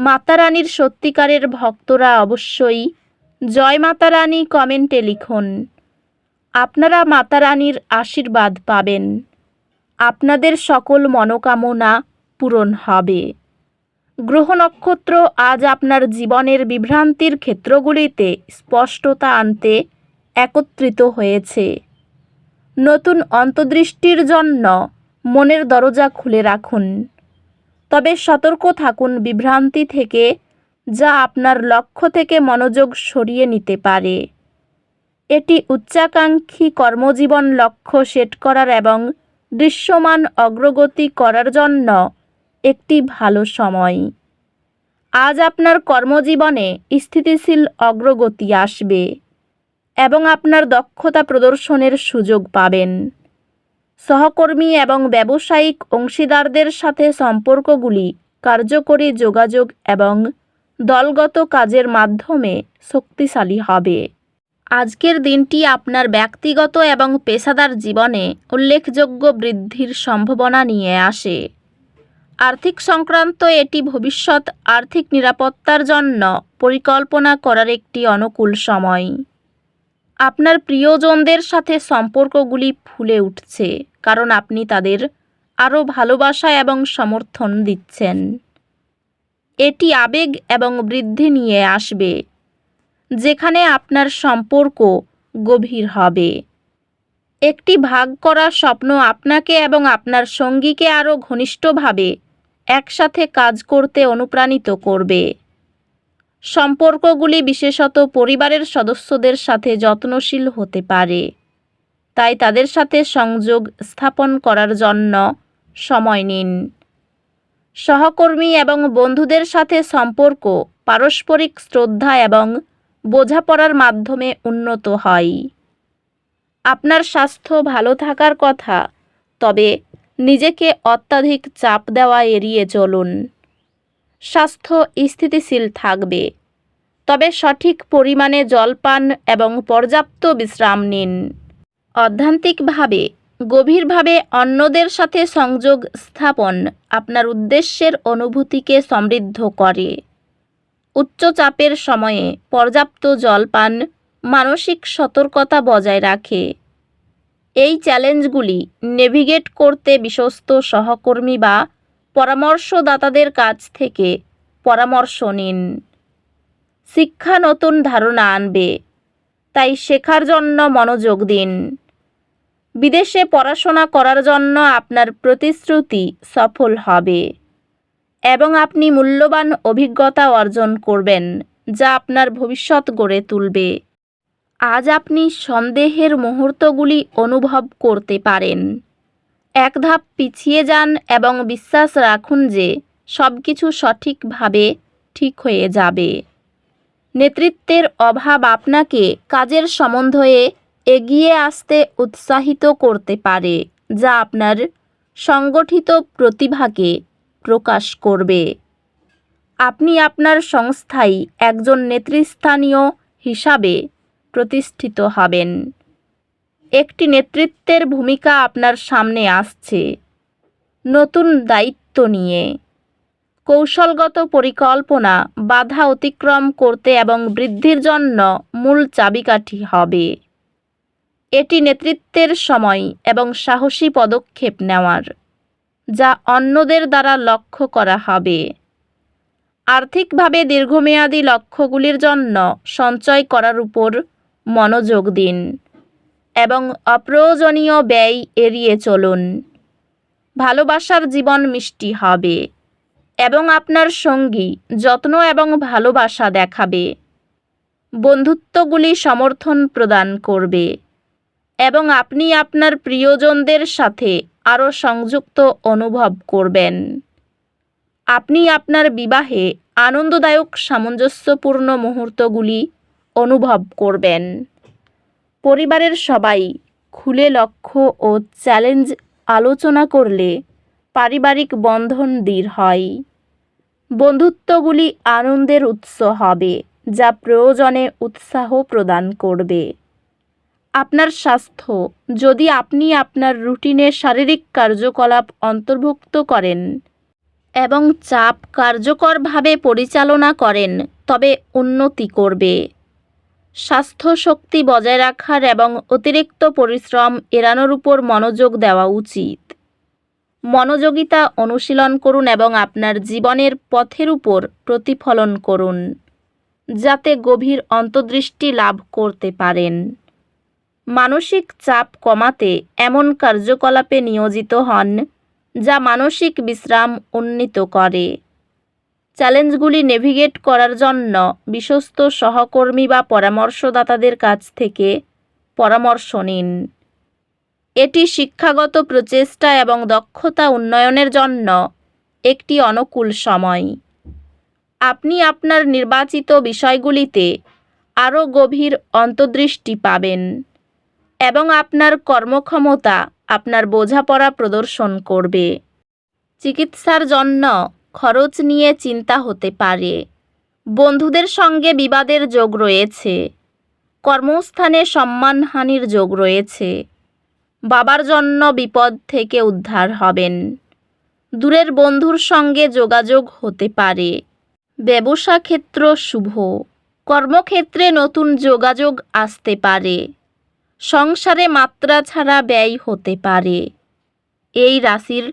মাতা রানীর সত্যিকারের ভক্তরা অবশ্যই জয় মাতা রানী কমেন্টে লিখুন। আপনারা মাতা রানীর আশীর্বাদ পাবেন। আপনাদের সকল মনোকামনা পূরণ হবে। গ্রহ নক্ষত্র আজ আপনার জীবনের বিভ্রান্তির ক্ষেত্রগুলিতে স্পষ্টতা আনতে একত্রিত হয়েছে। নতুন অন্তর্দৃষ্টির জন্য মনের দরজা খুলে রাখুন। তবে সতর্ক থাকুন বিভ্রান্তি থেকে, যা আপনার লক্ষ্য থেকে মনোযোগ সরিয়ে নিতে পারে। এটি উচ্চাকাঙ্ক্ষী কর্মজীবন লক্ষ্য সেট করার এবং দৃশ্যমান অগ্রগতি করার জন্য একটি ভালো সময়। আজ আপনার কর্মজীবনে স্থিতিশীল অগ্রগতি আসবে এবং আপনার দক্ষতা প্রদর্শনের সুযোগ পাবেন। সহকর্মী এবং ব্যবসায়িক অংশীদারদের সাথে সম্পর্কগুলি কার্যকরী যোগাযোগ এবং দলগত কাজের মাধ্যমে শক্তিশালী হবে। আজকের দিনটি আপনার ব্যক্তিগত এবং পেশাদার জীবনে উল্লেখযোগ্য বৃদ্ধির সম্ভাবনা নিয়ে আসে। আর্থিক সংক্রান্ত এটি ভবিষ্যৎ আর্থিক নিরাপত্তার জন্য পরিকল্পনা করার একটি অনুকূল সময়। আপনার প্রিয়জনদের সাথে সম্পর্কগুলি ফুলে উঠছে, কারণ আপনি তাদের আরও ভালোবাসা এবং সমর্থন দিচ্ছেন। এটি আবেগ এবং বৃদ্ধি নিয়ে আসবে, যেখানে আপনার সম্পর্ক গভীর হবে। একটি ভাগ করা স্বপ্ন আপনাকে এবং আপনার সঙ্গীকে আরও ঘনিষ্ঠভাবে একসাথে কাজ করতে অনুপ্রাণিত করবে। সম্পর্কগুলি বিশেষত পরিবারের সদস্যদের সাথে যত্নশীল হতে পারে। তাই তাদের সাথে সংযোগ স্থাপন করার জন্য সময় নিন। সহকর্মী এবং বন্ধুদের সাথে সম্পর্ক পারস্পরিক শ্রদ্ধা এবং বোঝাপড়ার মাধ্যমে উন্নত হয়। আপনার স্বাস্থ্য ভালো থাকার কথা, তবে নিজেকে অত্যাধিক চাপ দেওয়া এড়িয়ে চলুন। স্বাস্থ্য স্থিতিশীল থাকবে। তবে সঠিক পরিমাণে জলপান এবং পর্যাপ্ত বিশ্রাম নিন। অধ্যান্তিকভাবে, গভীরভাবে অন্যদের সাথে সংযোগ স্থাপন আপনার উদ্দেশ্যের অনুভূতিকে সমৃদ্ধ করে। উচ্চ চাপের সময়ে পর্যাপ্ত জলপান মানসিক সতর্কতা বজায় রাখে। এই চ্যালেঞ্জগুলি নেভিগেট করতে বিশ্বস্ত সহকর্মী বা পরামর্শদাতাদের কাছ থেকে পরামর্শ নিন। শিক্ষা নতুন ধারণা আনবে, তাই শেখার জন্য মনোযোগ দিন। বিদেশে পড়াশোনা করার জন্য আপনার প্রতিশ্রুতি সফল হবে এবং আপনি মূল্যবান অভিজ্ঞতা অর্জন করবেন, যা আপনার ভবিষ্যৎ গড়ে তুলবে। আজ আপনি সন্দেহের মুহূর্তগুলি অনুভব করতে পারেন। এক ধাপ পিছিয়ে যান এবং বিশ্বাস রাখুন যে সব কিছু সঠিকভাবে ঠিক হয়ে যাবে। নেতৃত্বের অভাব আপনাকে কাজের সম্বন্ধে এগিয়ে আসতে উৎসাহিত করতে পারে, যা আপনার সংগঠিত প্রতিভাকে প্রকাশ করবে। আপনি আপনার সংস্থায় একজন নেতৃস্থানীয় হিসাবে প্রতিষ্ঠিত হবেন। একটি নেতৃত্বের ভূমিকা আপনার সামনে আসছে। নতুন দায়িত্ব নিয়ে। কৌশলগত পরিকল্পনা, বাধা অতিক্রম করতে এবং বৃদ্ধির জন্য মূল চাবিকাঠি হবে। এটি নেতৃত্বের সময় এবং সাহসী পদক্ষেপ নেওয়ার, যা অন্যদের দ্বারা লক্ষ্য করা হবে। আর্থিকভাবে দীর্ঘমেয়াদী লক্ষ্যগুলির জন্য সঞ্চয় করার উপর মনোযোগ দিন। এবং অপ্রয়োজনীয় ব্যয় এড়িয়ে চলুন। ভালোবাসার জীবন মিষ্টি হবে এবং আপনার সঙ্গী যত্ন এবং ভালোবাসা দেখাবে। বন্ধুত্বগুলি সমর্থন প্রদান করবে এবং আপনি আপনার প্রিয়জনদের সাথে আরও সংযুক্ত অনুভব করবেন। আপনি আপনার বিবাহে আনন্দদায়ক সামঞ্জস্যপূর্ণ মুহূর্তগুলি অনুভব করবেন। পরিবারের সবাই খুলে লক্ষ্য ও চ্যালেঞ্জ আলোচনা করলে পারিবারিক বন্ধন দৃঢ় হয়। বন্ধুত্বগুলি আনন্দের উৎস হবে, যা প্রয়োজনে উৎসাহ প্রদান করবে। আপনার স্বাস্থ্য, যদি আপনি আপনার রুটিনে শারীরিক কার্যকলাপ অন্তর্ভুক্ত করেন এবং চাপ কার্যকরভাবে পরিচালনা করেন, তবে উন্নতি করবে। স্বাস্থ্য শক্তি বজায় রাখার এবং অতিরিক্ত পরিশ্রম এড়ানোর উপর মনোযোগ দেওয়া উচিত। মনোযোগিতা অনুশীলন করুন এবং আপনার জীবনের পথের উপর প্রতিফলন করুন, যাতে গভীর অন্তর্দৃষ্টি লাভ করতে পারেন। মানসিক চাপ কমাতে এমন কার্যকলাপে নিয়োজিত হন, যা মানসিক বিশ্রাম উন্নীত করে। চ্যালেঞ্জগুলি নেভিগেট করার জন্য বিশ্বস্ত সহকর্মী বা পরামর্শদাতাদের কাছ থেকে পরামর্শ নিন। এটি শিক্ষাগত প্রচেষ্টা এবং দক্ষতা উন্নয়নের জন্য একটি অনুকূল সময়। আপনি আপনার নির্বাচিত বিষয়গুলিতে আরও গভীর অন্তর্দৃষ্টি পাবেন এবং আপনার কর্মক্ষমতা আপনার বোঝাপড়া প্রদর্শন করবে। চিকিৎসার জন্য খরচ নিয়ে চিন্তা হতে পারে। বন্ধুদের সঙ্গে বিবাদের যোগ রয়েছে। কর্মস্থানে সম্মানহানির যোগ রয়েছে। বাবার জন্য বিপদ থেকে উদ্ধার হবেন। দূরের বন্ধুর সঙ্গে যোগাযোগ হতে পারে। ব্যবসা ক্ষেত্র শুভ। কর্মক্ষেত্রে নতুন যোগাযোগ আসতে পারে। সংসারে মাত্রা ছাড়া ব্যয় হতে পারে। এই রাশির